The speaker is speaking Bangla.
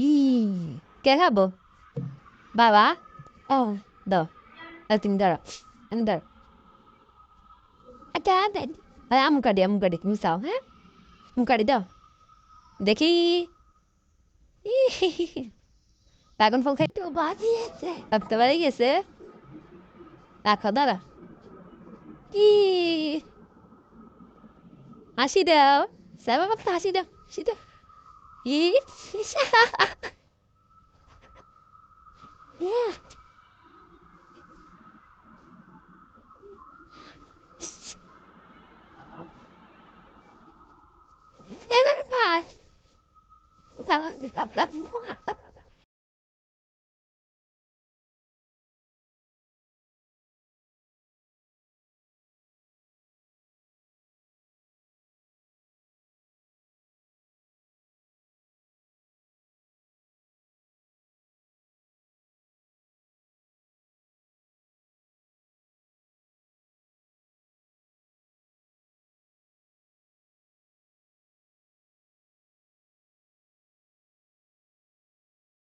ই কে খাব বাবা ও দাও এ, তুমি দাঁড়া আমি দাঁড়া আচ্ছা দেন আরে আমু কাটি আমু কাটি তুমি চাও হ্যাঁ আমু কাটি দাও দেখি ড্রাগন ফল খাই খাইতে বাজিয়েছে ভাবতে পারি গেছে রাখো দাঁড়া কি হাসি দাও স্যার বাবা হাসি দাও হাসি দাও 咦，一下，耶，别别别，爸爸爸爸不怕。